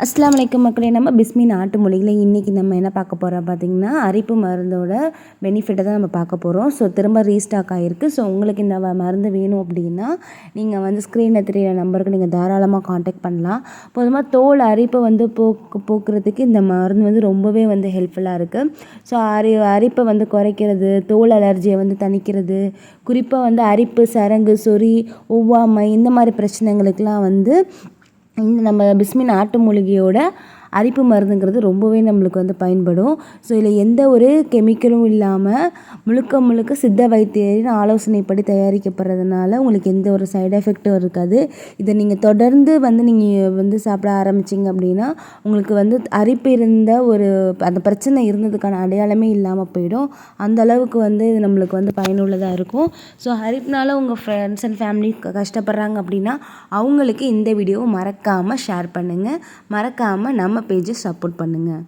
அஸ்லாம் வலைக்கம் மக்களே நம்ம பிஸ்மி நாட்டு மொழியில் இன்றைக்கி நம்ம என்ன பார்க்க போகிறோம் பார்த்திங்கன்னா அரிப்பு மருந்தோட பெனிஃபிட்டை தான் நம்ம பார்க்க போகிறோம் ஸோ திரும்ப ரீஸ்டாக் ஆகிருக்கு ஸோ உங்களுக்கு இந்த மருந்து வேணும் அப்படின்னா நீங்கள் வந்து ஸ்க்ரீனில் தெரியிற நம்பருக்கு நீங்கள் தாராளமாக காண்டாக்ட் பண்ணலாம். போதுமாக தோல் அரிப்பை வந்து போக்கு போக்குறதுக்கு இந்த மருந்து வந்து ரொம்பவே வந்து ஹெல்ப்ஃபுல்லாக இருக்குது ஸோ அரி அரிப்பை வந்து குறைக்கிறது தோல் அலர்ஜியை வந்து தணிக்கிறது குறிப்பாக வந்து அரிப்பு சரங்கு சொறி ஒவ்வாமை இந்த மாதிரி பிரச்சனைகளுக்கெலாம் வந்து இந்த நம்ம பிஸ்மி நாட்டு மூலிகையோட அரிப்பு மருந்துங்கிறது ரொம்பவே நம்மளுக்கு வந்து பயன்படும். ஸோ இதில் எந்த ஒரு கெமிக்கலும் இல்லாமல் முழுக்க முழுக்க சித்த வைத்தியரின் ஆலோசனைப்படி தயாரிக்கப்படுறதுனால உங்களுக்கு எந்த ஒரு சைடு எஃபெக்ட்டும் இருக்காது. இதை நீங்கள் தொடர்ந்து வந்து நீங்கள் வந்து சாப்பிட ஆரம்பிச்சிங்க அப்படின்னா உங்களுக்கு வந்து அரிப்பு இருந்த ஒரு அந்த பிரச்சனை இருந்ததுக்கான அடையாளமே இல்லாமல் போயிடும். அந்த அளவுக்கு வந்து இது நம்மளுக்கு வந்து பயனுள்ளதாக இருக்கும். ஸோ அரிப்புனால உங்கள் ஃப்ரெண்ட்ஸ் அண்ட் ஃபேமிலி கஷ்டப்படுறாங்க அப்படின்னா அவங்களுக்கு இந்த வீடியோவை மறக்காமல் ஷேர் பண்ணுங்கள் மறக்காமல் நம்ம நம்ம பேஜை சப்போர்ட் பண்ணுங்கள்